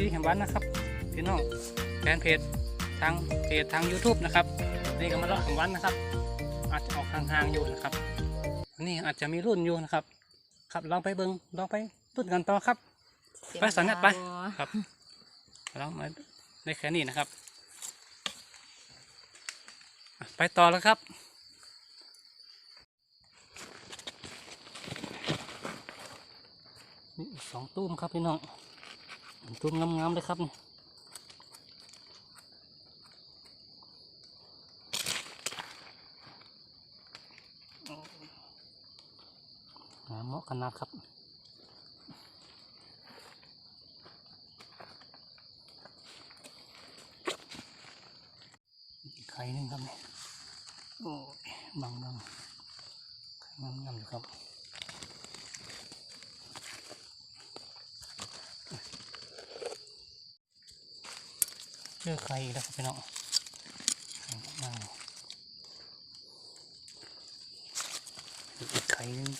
ดีแห่งวันนะครับพี่น้องแฟนเพจทางเพจทาง YouTube นะครับนี่ก็มาเลาะแห่งวันนะครับ อาจจะออกห่างๆอยู่นะครับนี่อาจจะมีรุ่นอยู่นะครับ ครับลองไปเบิงลองไปรุ่นกันต่อครับไปสันนัดไปครับลองมาได้แค่นี้นะครับ ไปต่อแล้วครับนี่สองตุ้มครับพี่น้อง ตุ้มงามๆเลยครับงามเหมาะขนาดครับไข่หนึงครับนี่โอ้ยบางบางไข่งามๆอยู่ครับ เจอไข่อีกแล้วครับพี่น้องไข่งาอีกไข่นึง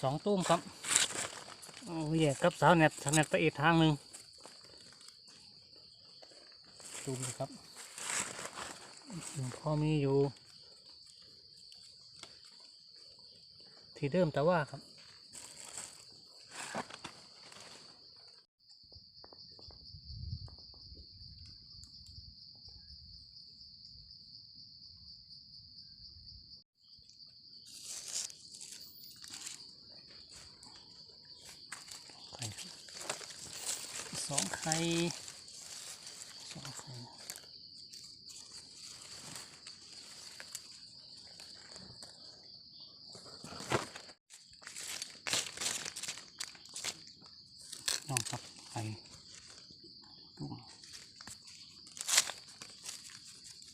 สองตุ้มครับโอ้ยแยกกับสาวเน็ตสาวเน็ตไปอีกทางหนึ่งตุ้มเลยครับพอมีอยู่ ที่เดิมแต่ว่าครับ สองไข่สองไข่น้องครับไข่ตุ่ม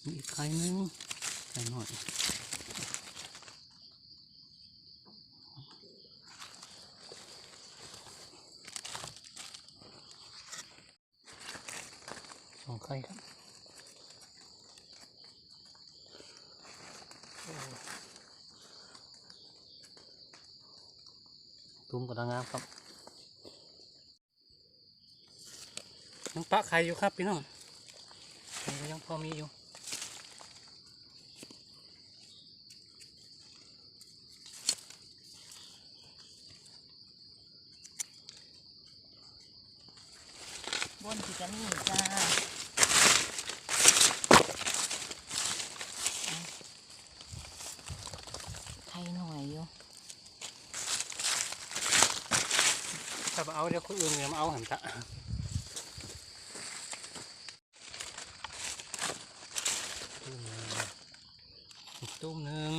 มีอีกไข่นึงไข่หน่อยสองไข่ครับตุ่มกระดังงามครับยังปะไข่อยู่ครับพี่น้องยังพอมีอยู่ บนที่จะมีจ้าไข่หน่อยอยู่ ถ้ามา เอาเดี๋ยวคนอื่นเนี่ยมาเอาหันตะตุ้มหนึ่งอีกตุ้มหนึ่ง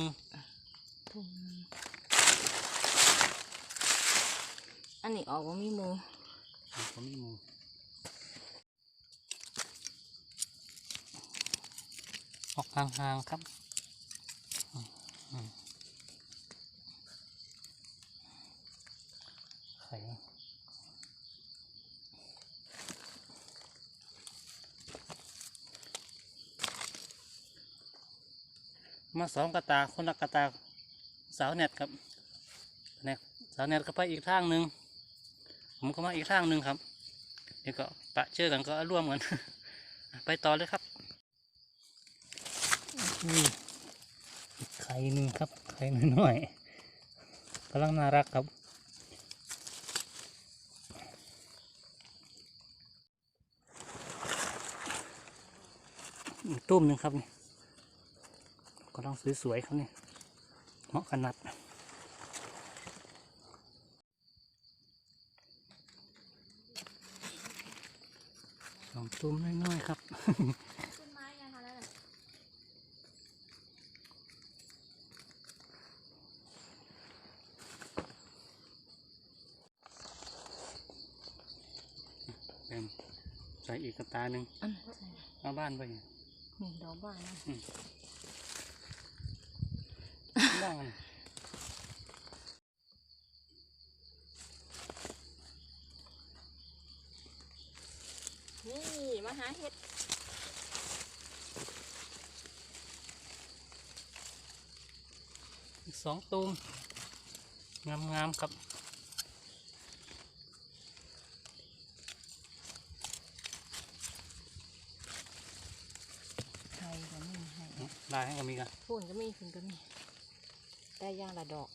ทุ่มอันนี้ออกว่ามีหมูผมมีหมูออกห่างๆครับอืมอืมไข่ มาสองกระตาคนละกระตาสาวเน็ตครับเน็ตสาวเน็ตก็ไปอีกทางหนึ่งผมก็มาอีกทางหนึ่งครับเดี๋ยวก็ปะเจอกันก็ร่วมกันไปต่อเลยครับอีกไข่หนึ่งครับไข่น้อยกำลังน่ารักครับตุ้มหนึ่งครับนี่ ก็ต้องสวยๆครับนี่เหมาะขนาดสองตุ้มน้อยๆครับต้นไม้ยังคะนั่นเป็นใส่อีกกระตาหนึ่งอันเอาบ้านไปนี่ดอกบ้าน นะบ้านนี่ มาหาเห็ดสองตูมงามๆครับไทยก็มีให้ลายให้ก็มีกันพูนก็มีคุณก็มี ได้ย่างละดอก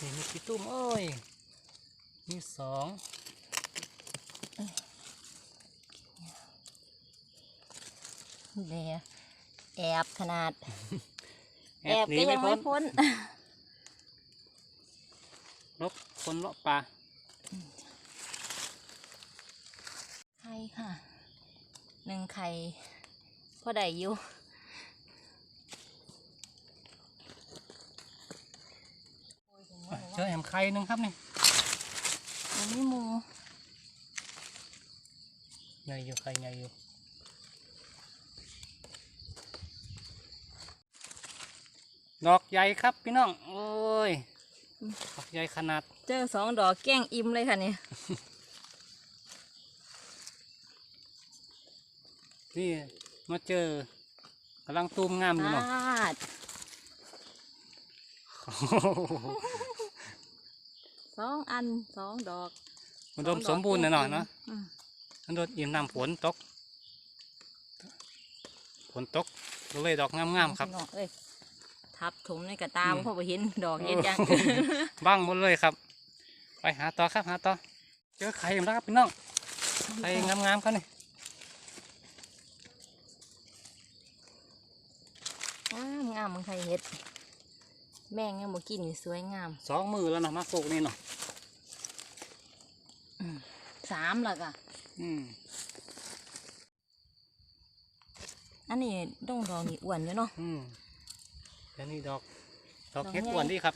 นี่มีกี่ตุ้มเอ้ย มีสองเดียแอบขนาด แอบหนีก็ไม่ยังพ้ไม่นพ้นลบคนเลาะปลา ข่ค่ะหนึ่งไข่พอได้อยู่เจอแหมไข่หนึ่งครับนี่มันไม่มูใหญ่อยู่ไข่ใหญ่อยู่ดอกใหญ่ครับพี่น้อง โอ้ย ดอกใหญ่ขนาด เจอสองดอกแกล้งอิ่มเลยค่ะเนี่ย นี่มาเจอกำลังตูมงามอยู่อาเนาะดสองอันสองดอกมันดมสมบูรณ์แน่นอนเนาะอืมมันโดนอิ่มน้ำฝนตกฝนตกก็เลยดอกงามๆครับพี่น้องเอ้ยทับถมในกระตาอืมเพราะว่าเห็นดอกเห็นยังบ้างหมดเลยครับ ไปหาต่อครับหาต่อเจอไข่แล้วครับพี่น้องไข่งามๆครับนี่ งามงามมึงใครเห็ด แม่งยังบ่กินอยู่สวยงามสองมือแล้วเนาะมาโกกนี่เนาะสามแล้วก็อืมอันนี้ดงดอกนี่อ้วนอยู่เนาะอืมแล้วนี่ดอก ดอกดอกเห็ดใหญ่อ้วนดีครับ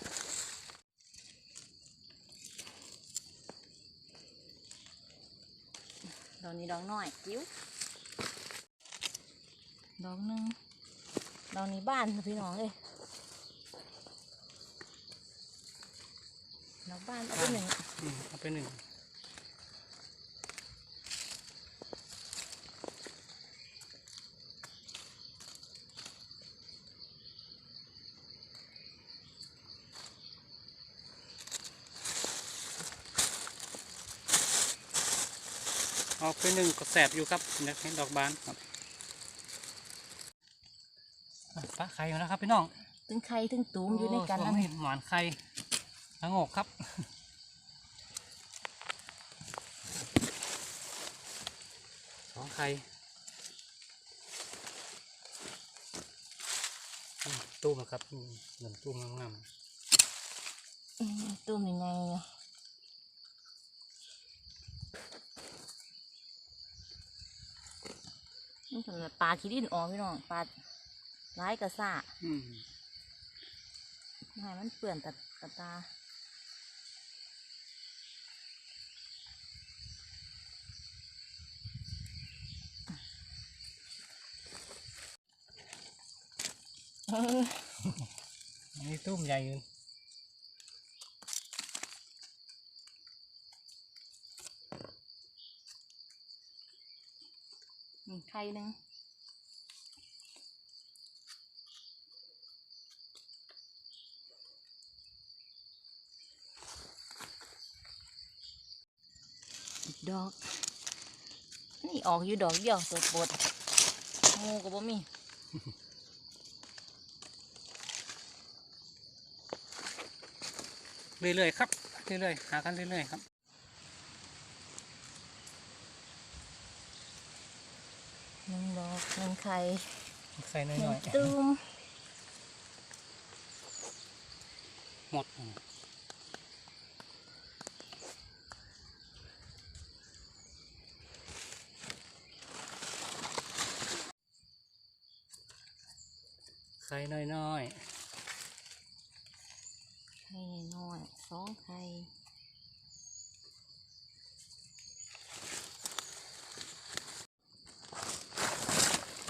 ดอกนี้ดอกน้อยจิ๋วดอกหนึง ดอกนี้บ้านพี่น้องเอ้ยดอกบ้านเอาไปหนึ่งอืมเอาไปหนึ่งเอาไปหนึ่งก็แสบอยู่ครับอยากเห็นดอกบานครับ อะปลาไข่มาแล้วครับพี่น้องถึงไข่ถึงตูมอยู่ในกันโช่วนั่งนนี้หวานไข่ละโงกครับสองไข่อืมตู้มครับอืมเหมือนตู้มงามอืมตูมยังไงอะนี่สำหรับปลาขี้ดินออกพี่น้องปลา ร้ายกระซ่าๆอืมให้มันเปื่อนตัดกระตาเอออันนี้ตู้มใหญ่อยู่มีไข่หนึ่ง ดอก นี่ออกอยู่ดอกเดียวตัวปวดงูก็บ่มีเรื่อยๆครับเรื่อยๆหากันเรื่อยๆครับหนึ่งดอกหนึ่งไข่ใส่หหนึ่น่งอยตุ้มๆหมด อืมใส่น้อยไข่น้อยสองไข่ๆ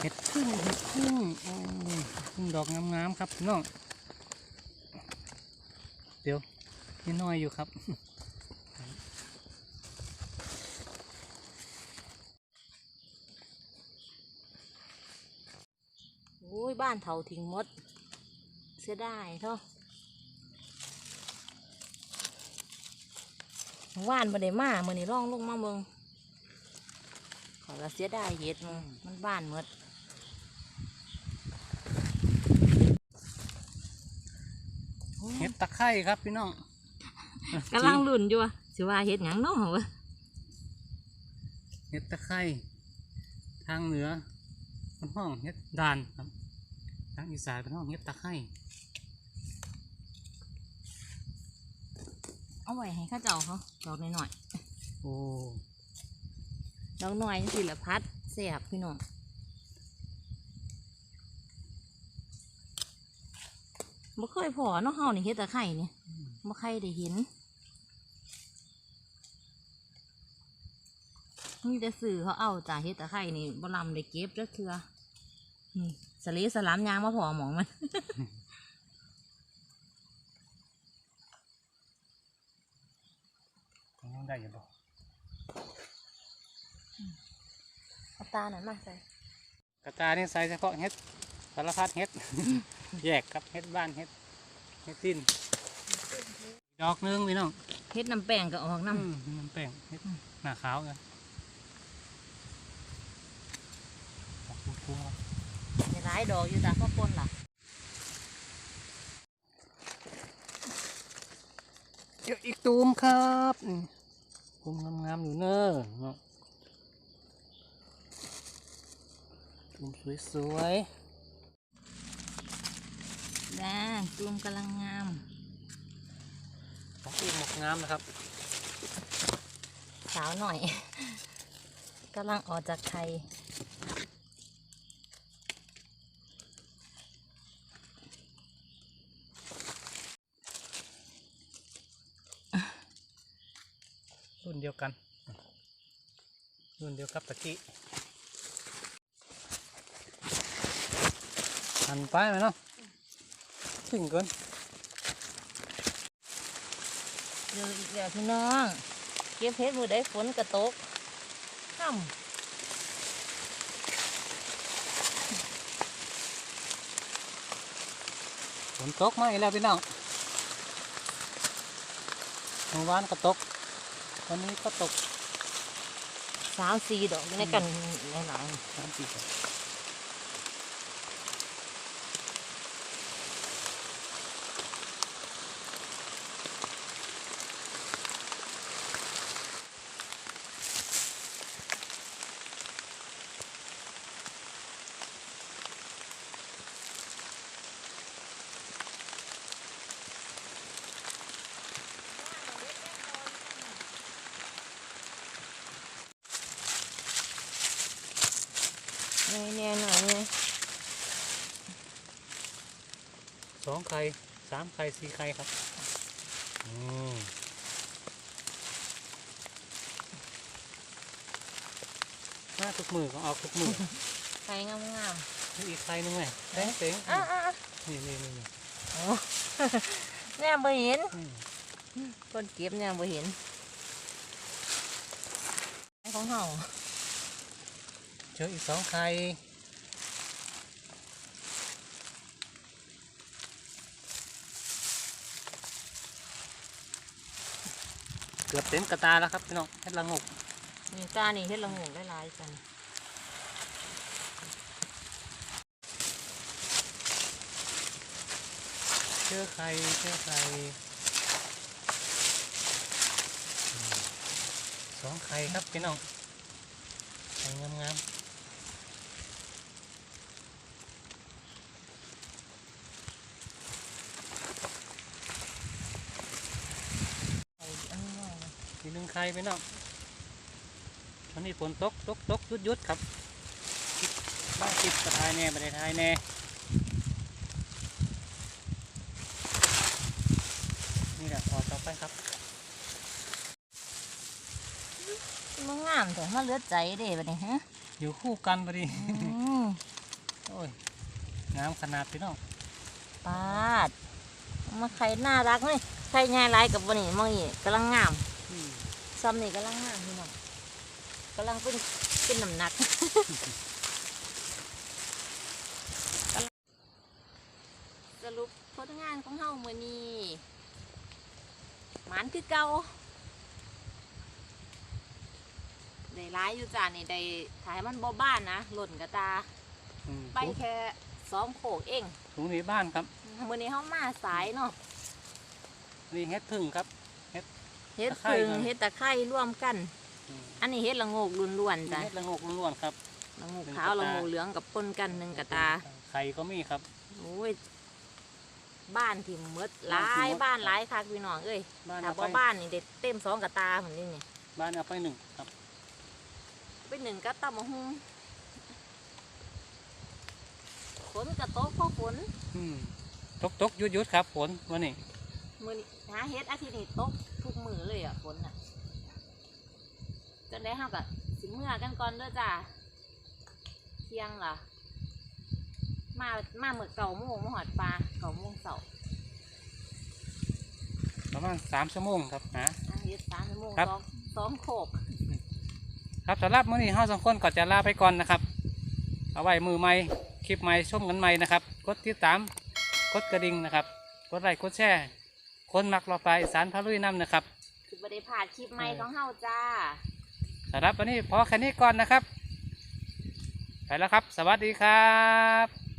เห็ดพึ่งเห็ดพึ่งโอ้ยพึ่งดอกงามๆครับพี่น้องเดี๋ยวนี่น้อยอยู่ครับานเถาทิ้งหมด เสียดายเท่าว่านบ่ได้มามื้อนี้ร่องลงมาเบิ่งขอยก็เสียดายเห็ดมันมันบ้านหมดเห็ดตะไคร้ครับพี่น้องกำลังลุ่นอยู่ว่าสิว่าเฮ็ดหยังเนาะวะเห็ดตะไคร้ทางเหนือเป็นห้องเห็ดด่านครับทางอีสานเป็นห้องเห็ดตะไคร้เอาไว้ให้เข้าเจ้าเขาดอกหน่อยโอ้ๆดอกหน่อยสิละพัดแซ่บพี่น้องบ่เคยพอเนาะเฮานี่เฮ็ดตะไคร่นี่บ่ใครได้เห็นมีแต่สื่อเขาเอาจากเฮ็ดตะไคร่นี่บ่ลำได้เก็บจักเทื่อนี่ สลีสลามยางมาพอหมองมัน ยังได้อยู่บ่เอาตาหน่อยมาใส่กระตานี่ใส่เฉพาะเห็ดสารพัดเห็ด แยกครับเห็ดบ้านเห็ดเห็ดสิ้น ดอกหนึงพี่น้องเฮ็ดน้ำแป้งก็ออกน้อืมมันแป้งเห็ดหน้าขาวกันออกฟูๆครับำมีห ลายดอกอยู่จ้ะพ่อปนล่ะเจออีกตูมครับนี่ตูมงามๆอยู่เนอะเนาะตูมสวยจ้าตูมกำลังงามๆของอีกหมกงามนะครับ สาวหน่อยกำลังออกจากไข่ รุ่นเดียวกัน รุ่นเดียวกับตะกี้หันไปไหมเนาะถึงเกินเดี๋ยวอีกแล้วพี่น้องเก็บเพชรมือได้ฝนกระตกค่ฝนตกมาอีกแล้วพี่น้องเมื่อวานก็ตก วันนี้ก็ตกำสามสี่ดอกอยู่ในกันหลายสามสี่ดอก แน่ๆหน่อยเนี่ยสองไข่สามไข่สี่ไข่ครับ อืมหน้าทุกมือก็ออกทุกมือไข่งามนี่อีกไข่หนึงไงแตงเต็งๆอะอะอะนี่นี่นี่นี่โอ้แน่บ่เห็นอืมคนเก็บแน่บ่เห็นไอ้ของเฮาเจออีกสองไข่เกือบเต็มกระตาแล้วครับพี่น้องเฮ็ดละงกนี่ตานี่เฮ็ดละงูได้หลายกันเจอไข่เจอไข่อืมสองไข่ครับพี่น้องไข่งามไข่อันนี้น้อยนะ ๆมีหนึ่งไข่พี่น้องตอนนี้ฝนตกตกตกหยุดหยุดครับบ้านติดกระทายแน่ประเทศไทยแน่นี่แหละพอต่อไปครับมันงามแต่มันเหลือใจเด้บัดนี้ฮะอยู่คู่กันพอดีอืมโอ้ยงามขนาดพี่น้องปาดเอามาไข่น่ารักเลยไข่ใหญ่หลายกับวันนี้มองอีกกำลังงามอืม ซ้ำนี่กำลังงามพี่น้องกำลังเป็นเป็นน้ำหนักรุปผลงานของเฮามื้อนี้หมานคือเก่าได้ร้ายอยู่จ้านี่ได้ถ่ายมันบ่บ้านนะหล่นกระตา อืมไปแค่สองโขกเองถุงนี้บ้านครับมื้อนี้เฮามาสายเนาะนี่เฮ็ดพึ่งครับ เฮ็ดตะไคร้พึ่งครับเฮ็ดตะไคร้ร่วมกันอืมอันนี้เฮ็ดละโงกล้วนๆจ้ะเฮ็ดละงกล้วนๆครับละโงกหนึ่งขาวกระตาละโงกเหลืองกับปนกันหนึ่งกระตาไข่ก็มีครับโอ้ยบ้านที่หมดหลาบ้านที่ยหมดบ้านหลายคักพี่น้องเอ้ยบ้านถ้าเอาบ่ไปบ้านนี่เด็ดเต็มสองกระตาเหมือนนี่นี่บ้านเอาไปหนึ่งครับเป็นหนึ่งกระตำมะฮุงฝนกระตกเพราะฝนอืมตกตกหยุดหยุดครับฝนวันนี้มือนี้ หาเฮ็ดอาทิตย์นี้ตกทุกมือเลยอะฝนอะจนได้ห้ากับสิเมื่อกันก่อนเด้อจ้าเที่ยงล่ะ มามาเมื่อเก่าโมงมาหอดปลาเก่าโมงเสาร์ประมาณสามชั่วโมงครับนะ อาเฮ็ดสามชั่วโมงครับสองสองโขกครับสำหรับมื้อนี้เฮาสองคนก็จะลาไปก่อนนะครับ เอาไว้มือใหม่คลิปใหม่ชมกันใหม่นะครับ กดติดตามกดกระดิ่งนะครับ กดไลค์กดแชร์ คนมักรอไปลายอีสารพาลุยน้ำนะครับคือบ่ได้ผ่านคลิปใหม่ของเฮาจ้าสำหรับวันนี้พอแค่นี้ก่อนนะครับ ไปแล้วครับ สวัสดีครับ